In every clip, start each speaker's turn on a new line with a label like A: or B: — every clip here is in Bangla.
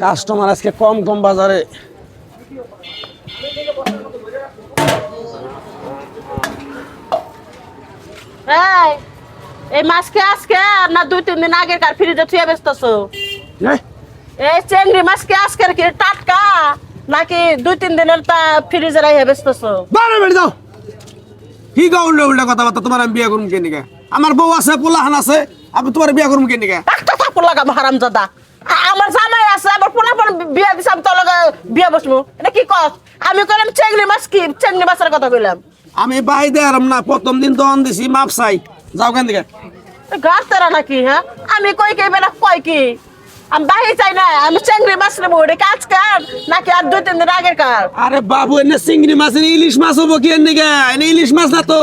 A: কাস্টমার আজকে কম কম বাজারে।
B: এই মাছকে আজকে? না দুই তিন দিন আগের কার ফ্রিজে থুয়ে বেচতেছো?
A: এই,
B: এই চেংড়ি মাছকে আজকের কি টাটকা? নাকি দুই তিন দিনের তা ফ্রিজে রাইয়ে বেচতেছো?
A: বারে বেড়ে দাও। কি গা উল্টা উল্টা কথাবার্তা? তোমার আমি বিয়ে করুম কেন আমার বউ আছে পোলাহান আছে আমি তোমার বিয়ে করুম কেন
B: একটা থাপড় লাগাবো হারাম জাদা আমার জামাই আছে আবার পোলা পর বিয়া দিছে আমি তোর লগে বিয়া বসবো। এটা কি কস? আমি কইলাম চেংড়ি মাছ কি? চেংড়ি মাছের কথা কইলাম।
A: আমি বাই দেয়ারাম না প্রথম দিন দন দিছি মাপ চাই। যাও কেন দিকে
B: গাছ তেরা নাকি হ্যাঁ? আমি কই কে বেলা কই কি? আমি বাহি চাই না আমি চেংড়ি মাছ নেব এটা কাজ কার নাকি আর দুই তিন দিন আগের কার?
A: আরে বাবু এনে চিংড়ি মাছ এনে ইলিশ মাছ হব কি এনে গে? এনে ইলিশ মাছ না তো।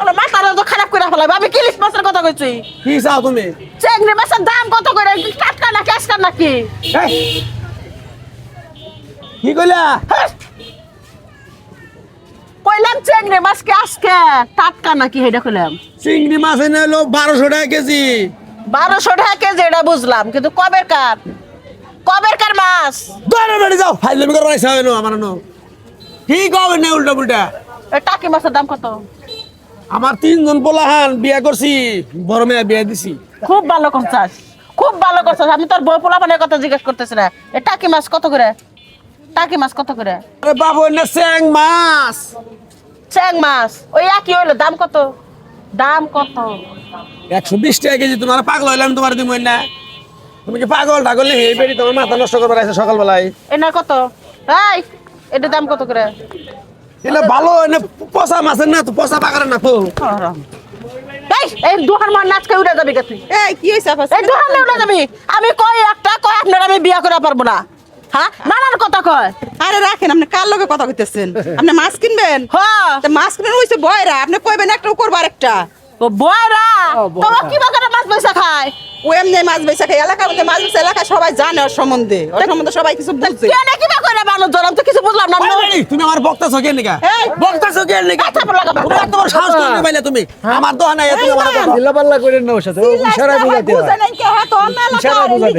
B: ওরা মাথাটা তো খারাপ করে ফেলাবে আমি কিলিশ মাছের কথা কইছি?
A: কি চাও তুমি?
B: চেংড়ি মাছের দাম কত করে? টাটকা আজকার নাকি?
A: কি কইলা।
B: কইলাম চেংড়ি মাছ কি আজকে? টাটকা নাকি হেটা কইলাম।
A: চিংড়ি মাছ এনে হলো বারোশো টাকা কেজি।
B: বারোশো টাকা কেজি এটা বুঝলাম কিন্তু কবের কার? কবের কার মাছ?
A: দরে বেড়ে যাও ফাইলে করে রাইসা হয় আমার নো কি কবে না উল্টা পুল্টা?
B: টাকি মাছের দাম কত?
A: আমার তিনজন পোলাহান বিয়া করছি বড় মেয়ে বিয়া দিছি।
B: খুব ভালো করছাস খুব ভালো করছাস আমি তোর বই পোলা মানে কথা জিজ্ঞেস করতেছি না। এই টাকি মাছ কত করে? টাকি মাছ কত করে?
A: আরে বাবু এনে চ্যাং মাছ।
B: চ্যাং মাছ। ওই একই হইল। দাম কত? দাম কত?
A: একশো বিশ টাকা কেজি। তোমার পাগল হইলাম তোমার দিব না তুমি কি পাগল? ঠাগল হে বেরি তোমার মাথা নষ্ট করবার আছে সকালবেলায়।
B: এনা কত? এই এটা দাম কত করে?
A: এলে ভালো এনে পচা মাছের না তো পচা পাকার না তো।
B: এই এই দুহার মার নাচকে উড়ে যাবি কে তুই?
C: এই কি হইছে আপা
B: এই দুহার উড়ে যাবি। আমি কই একটা কই আপনার আমি বিয়া করে পারব না। হ্যাঁ? নানার কথা কয়।
C: আরে রাখেন আপনি কার লগে কথা কইতেছেন? আপনি মাছ কিনবেন?
B: হ্যাঁ।
C: তা মাছ কিনেন হইছে বয়রা। আপনি কইবেন একটা করব আরেকটা।
B: ও বয়রা! তোমার কি বাগানে মাছ পয়সা খায়?
C: ও এমনি মাছ বেচা খাই এলাকার মধ্যে মাছ বেচা এলাকা সবাই জানে ওর সম্বন্ধে। ওর সম্বন্ধে সবাই কিছু বুঝছে
B: কেন কি বা করে তো কিছু বুঝলাম না
A: তুমি আমার বক্তাছো কে নিকা।
C: এই!
A: বক্তাছো কে নিকা।
B: আচ্ছা, বলা কথা।
A: তুমি তোমার সাহস করতে পাইলে তুমি। আমার দোহান নাই তুমি আমার কথা
D: চিল্লাপাল্লা করে না ওর সাথে। ও ইশারা বুঝাতে
C: বুঝে
D: হয়।
C: নাই কে হ্যাঁ তো অন্য এলাকা
D: বুঝাতে।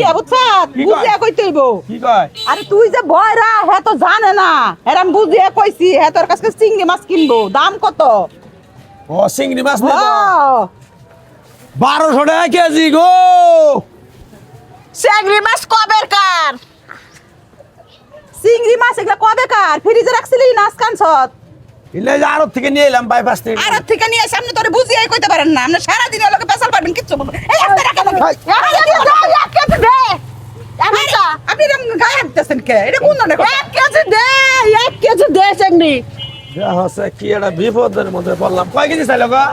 C: বুঝিয়া কইতে হইব
A: কি কয়?
C: আরে তুই যে বয়রা হ্যাঁ তো জানে না। এরম বুঝিয়া কইছি হ্যাঁ তোর কাছে চিংড়ি মাছ কিনবো। দাম কত?
A: ও চিংড়ি মাছ নেব। বারোশো টাকা কেজি গো।
B: চেংড়ি মাছ কবের কার?
C: চিংড়ি মাছ এগুলা কবে কার? ফ্রিজে রাখছিলি নাচ কানছত
A: এলে যে আরব থেকে নিয়ে এলাম বাইপাস থেকে।
C: আর থেকে নিয়ে সামনে তোরে বুঝিয়াই কইতে পারেন না। আপনি সারাদিন লোকে পেশাল পারবেন কিচ্ছু বলবেন এই
B: কেজি দে।
C: আপনি গায়ে হাঁটতেছেন কে? এটা কোন ধরনের
B: এক কেজি দে এক কেজি দে চেংড়ি।
A: হচ্ছে কি একটা বিপদের মধ্যে পড়লাম। কয় কেজি চাইলো গো?